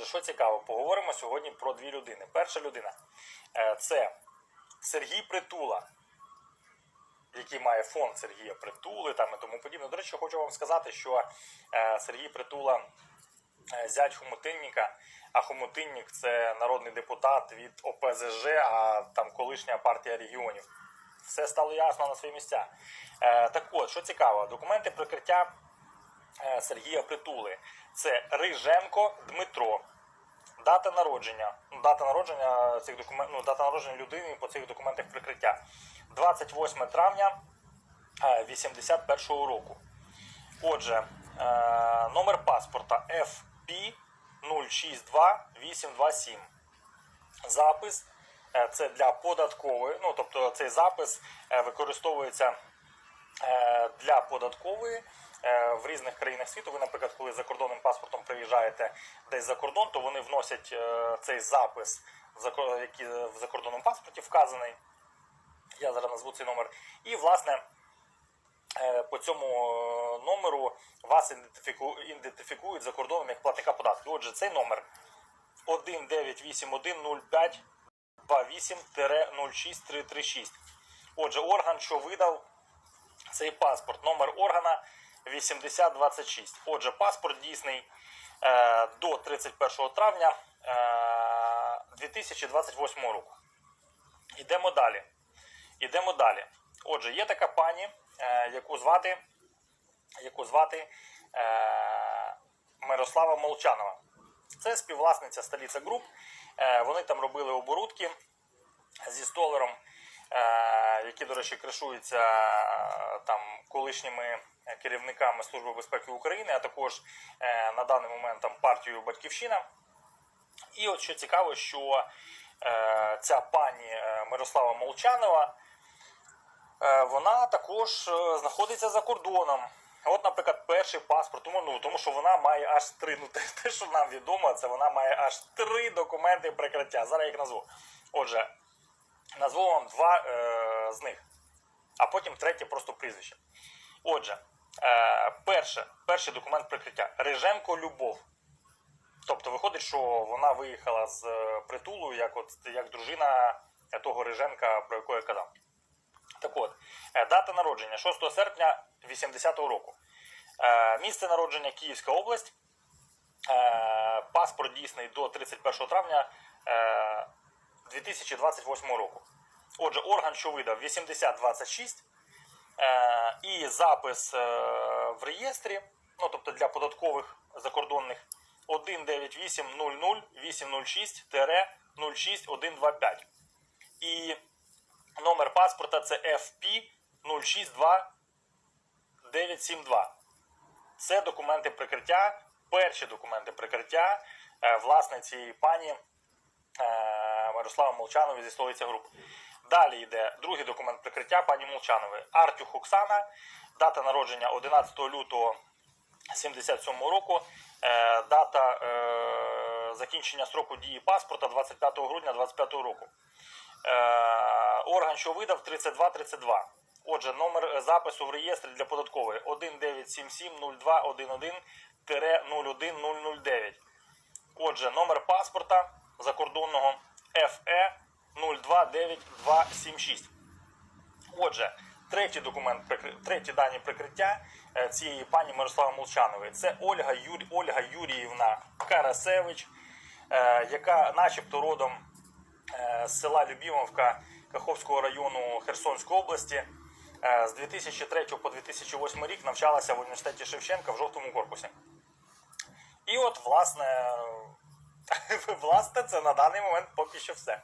Отже, що цікаво, поговоримо сьогодні про дві людини. Перша людина е, це Сергій Притула, який має фонд Сергія Притули там і тому подібне. До речі, хочу вам сказати, що е, Сергій Притула е, зять Хомутинніка, а Хомутиннік це народний депутат від ОПЗЖ, а там колишня партія регіонів. Все стало ясно на свої місця. Так от, що цікаво, документи прикриття Сергія Притули. Це Риженко Дмитро. Дата народження. Дата народження цих документ, ну, дата народження людини по цих документах прикриття. 28 травня 81 року. Отже, е, номер паспорта FP 062827. Запис е, це для податкової, ну тобто цей запис е, використовується е, для податкової е, в різних країнах світу. Ви, наприклад, коли за кордонним паспортом приїжджаєте десь за кордон, то вони вносять е, цей запис, який в закордонному паспорті вказаний. Я зараз назву цей номер. І, власне, е, по цьому е, номеру вас ідентифікують за кордоном як платника податків. Отже, цей номер 198105 28-06336. Отже, орган, що видав цей паспорт, номер органа 8026. Отже, паспорт дійсний е, до 31 травня е, 2028 року. Ідемо далі. Ідемо далі. Отже, є така пані, е, яку звати, яку звати е, Мирослава Молчанова. Це співвласниця столиця груп. Е, вони там робили оборудки зі столером, які, до речі, кришуються е, там колишніми керівниками Служби безпеки України, а також е, на даний момент там партією Батьківщина. І от що цікаво, що е, ця пані е, Мирослава Молчанова, е, вона також е, знаходиться за кордоном. От, наприклад, перший паспорт, тому, ну, тому що вона має аж три, ну те, те, що нам відомо, це вона має аж три документи прикриття. Зараз я їх назву. Отже, назву вам два е, з них, а потім третє просто прізвище. Отже, е, перше, перший документ прикриття Риженко Любов. Тобто виходить, що вона виїхала з е, притулу як, от, як дружина того Риженка, про якого я казав. Так от, е, дата народження 6 серпня 80-го року. Е, Місце народження Київська область. Е, Паспорт дійсний до 31 травня е, 2028 року. Отже, орган, що видав 8026 е, і запис е, в реєстрі, ну тобто для податкових закордонних 19800-806-06125. І номер паспорта це FP 062972. Це документи прикриття, перші документи прикриття е, власне цієї пані Мирослава Молчанової зі столиця груп. Далі йде другий документ прикриття пані Молчанової. Артюх Оксана, дата народження 11 лютого 77 року, е, дата е, закінчення строку дії паспорта 25 грудня 25 року. Е, орган, що видав 3232. Отже, номер запису в реєстрі для податкової 1977-0211-01009. Отже, номер паспорта закордонного FE 029276. Отже, третій документ, треті дані прикриття е, цієї пані Мирослави Молчанової це Ольга, Юрі, Ольга Юріївна Карасевич, е, яка начебто родом е, з села Любімовка Каховського району Херсонської області. З 2003 по 2008 рік навчалася в університеті Шевченка в жовтому корпусі. І от, власне, власне, це на даний момент поки що все.